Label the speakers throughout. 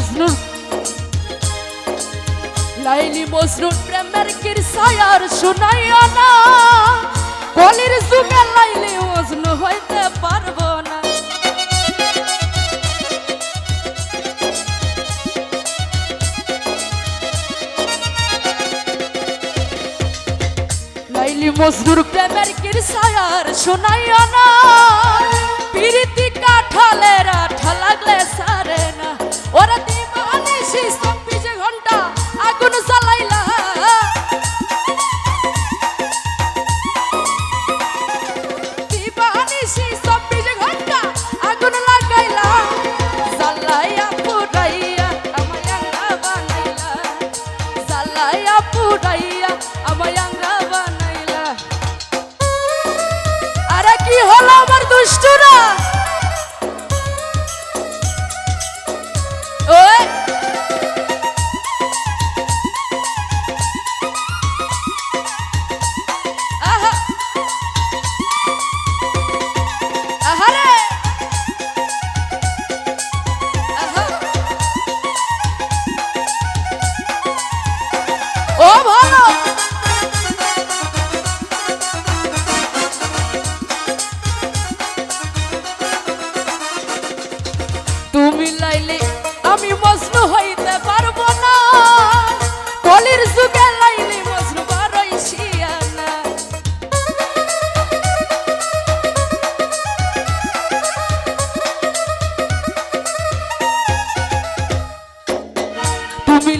Speaker 1: মজনুর লাইলি মজনুর প্রেমের কিরসায়ার শুনাইও না। কলির যুগে লাইলি মজনু হইতে পারব না। লাইলি মজনুর প্রেমের কিরসায়ার শুনাইও না। দুষ্টুরা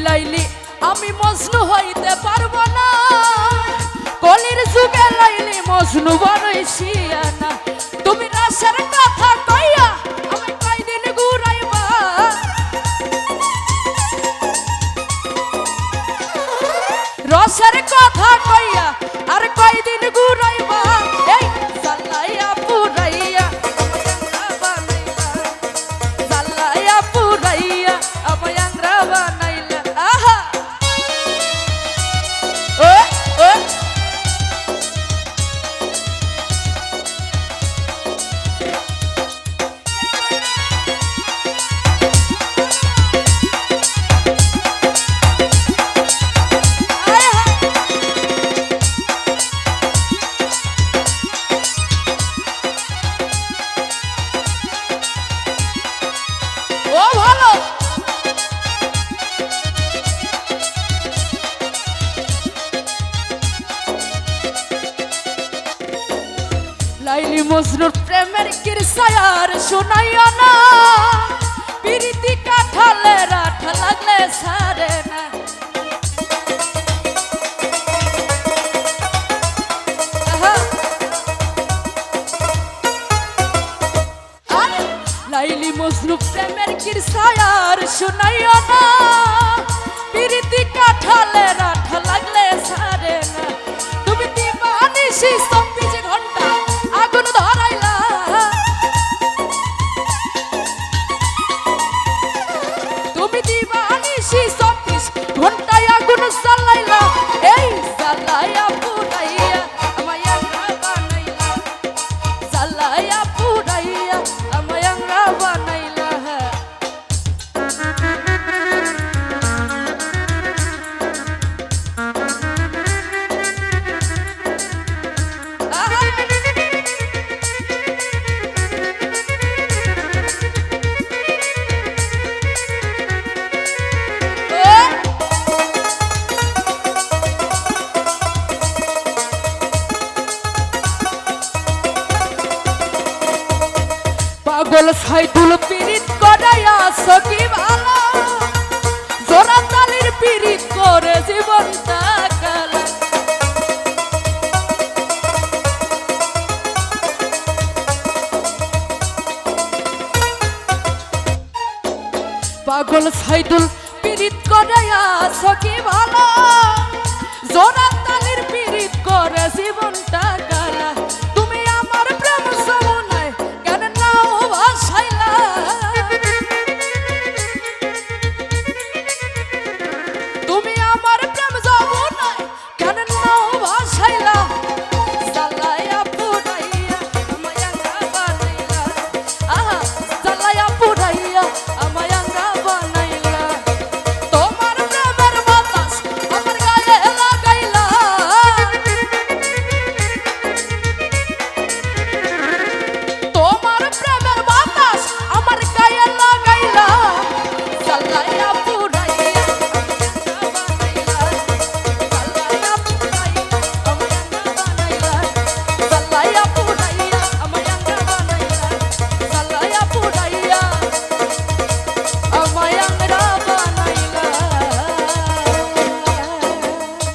Speaker 1: লাইলে আমি মজনু হইতে পারব না। কলির যুগে লাইলি মজনু বারই লাইলি মজনুর প্রেমের কিরসায়ার শোনাইয়া না। পিরিতি কাঠালে রাঠা লাগলে সারে না। লাইলি মজনু প্রেমের কিরসায়ার শোনাইও না। পিরিতি কাঠালে রাঠা লাগলে সারে না। তুমি দিবানি সেই চব্বিশ ঘণ্টা আগুন ধরাইলা পাগল সাইদুল পিরিত করাইয়া ভালো? জোড়া তালির পিরিত করে জীবনটা পাগল করাইয়া জোড়া তালির করে জীবনটা